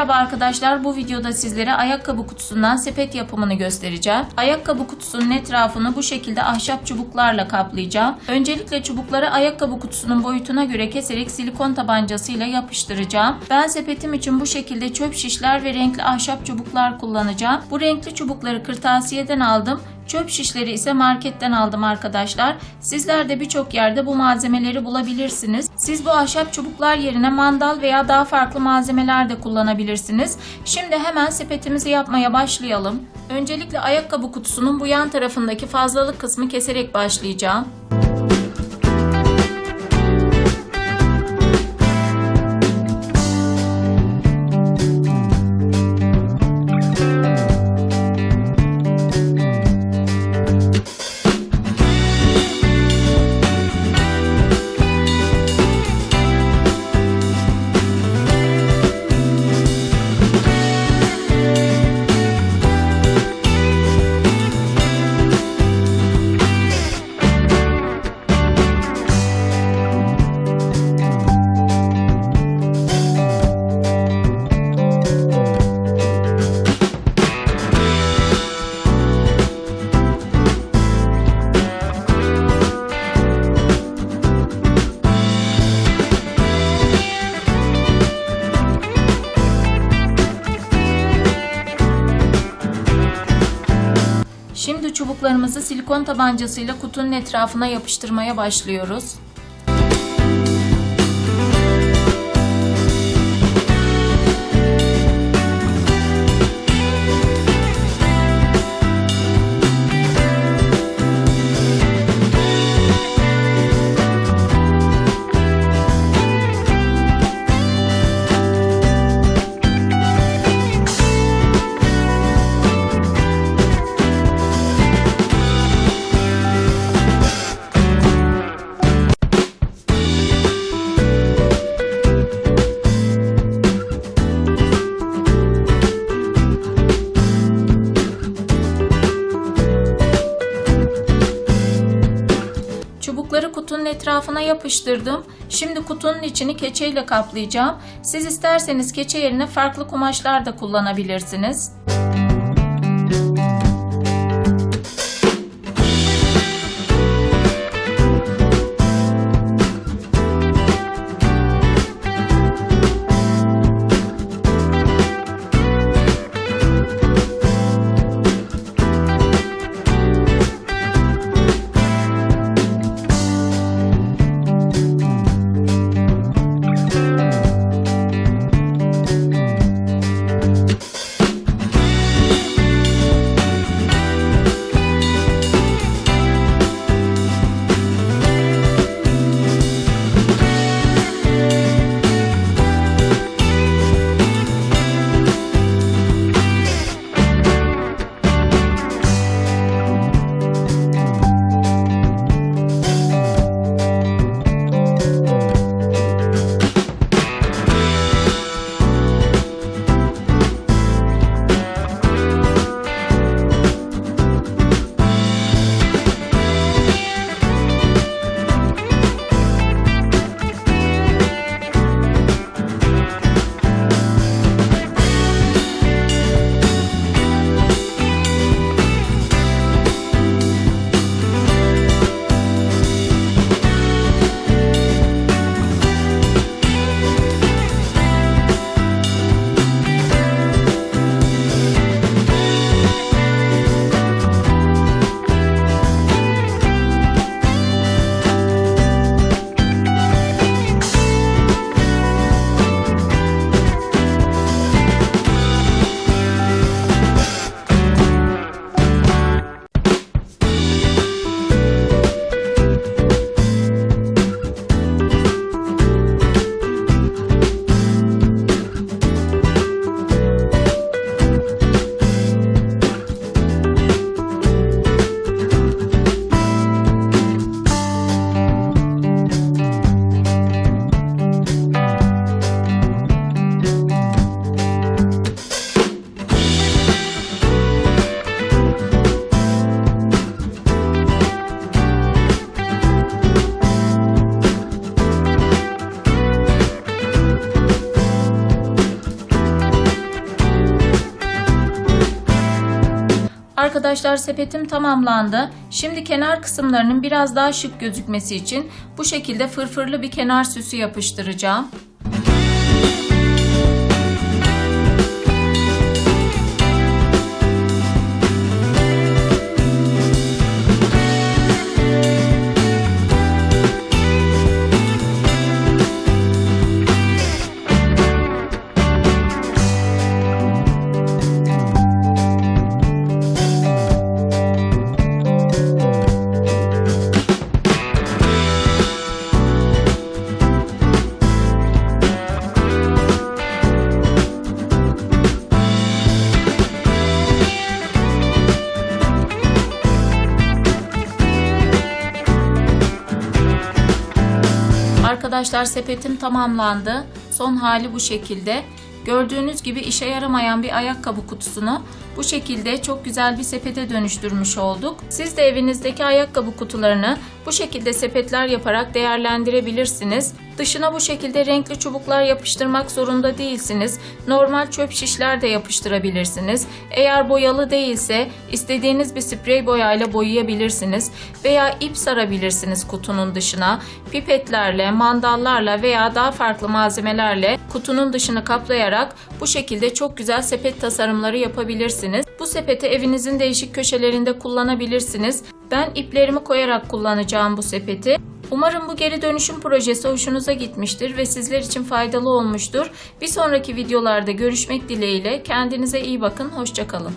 Merhaba arkadaşlar bu videoda sizlere ayakkabı kutusundan sepet yapımını göstereceğim. Ayakkabı kutusunun etrafını bu şekilde ahşap çubuklarla kaplayacağım. Öncelikle çubukları ayakkabı kutusunun boyutuna göre keserek silikon tabancasıyla yapıştıracağım. Ben sepetim için bu şekilde çöp şişler ve renkli ahşap çubuklar kullanacağım. Bu renkli çubukları kırtasiyeden aldım. Çöp şişleri ise marketten aldım arkadaşlar. Sizler de birçok yerde bu malzemeleri bulabilirsiniz. Siz bu ahşap çubuklar yerine mandal veya daha farklı malzemeler de kullanabilirsiniz. Şimdi hemen sepetimizi yapmaya başlayalım. Öncelikle ayakkabı kutusunun bu yan tarafındaki fazlalık kısmı keserek başlayacağım. Şimdi çubuklarımızı silikon tabancasıyla kutunun etrafına yapıştırmaya başlıyoruz. Etrafına yapıştırdım. Şimdi kutunun içini keçeyle kaplayacağım. Siz isterseniz keçe yerine farklı kumaşlar da kullanabilirsiniz. Arkadaşlar sepetim tamamlandı. Şimdi kenar kısımlarının biraz daha şık gözükmesi için bu şekilde fırfırlı bir kenar süsü yapıştıracağım. Arkadaşlar sepetim tamamlandı. Son hali bu şekilde. Gördüğünüz gibi işe yaramayan bir ayakkabı kutusunu bu şekilde çok güzel bir sepete dönüştürmüş olduk. Siz de evinizdeki ayakkabı kutularını bu şekilde sepetler yaparak değerlendirebilirsiniz. Dışına bu şekilde renkli çubuklar yapıştırmak zorunda değilsiniz. Normal çöp şişler de yapıştırabilirsiniz. Eğer boyalı değilse istediğiniz bir sprey boyayla boyayabilirsiniz veya ip sarabilirsiniz kutunun dışına. Pipetlerle, mandallarla veya daha farklı malzemelerle kutunun dışını kaplayarak bu şekilde çok güzel sepet tasarımları yapabilirsiniz. Bu sepeti evinizin değişik köşelerinde kullanabilirsiniz. Ben iplerimi koyarak kullanacağım bu sepeti. Umarım bu geri dönüşüm projesi hoşunuza gitmiştir ve sizler için faydalı olmuştur. Bir sonraki videolarda görüşmek dileğiyle kendinize iyi bakın, hoşçakalın.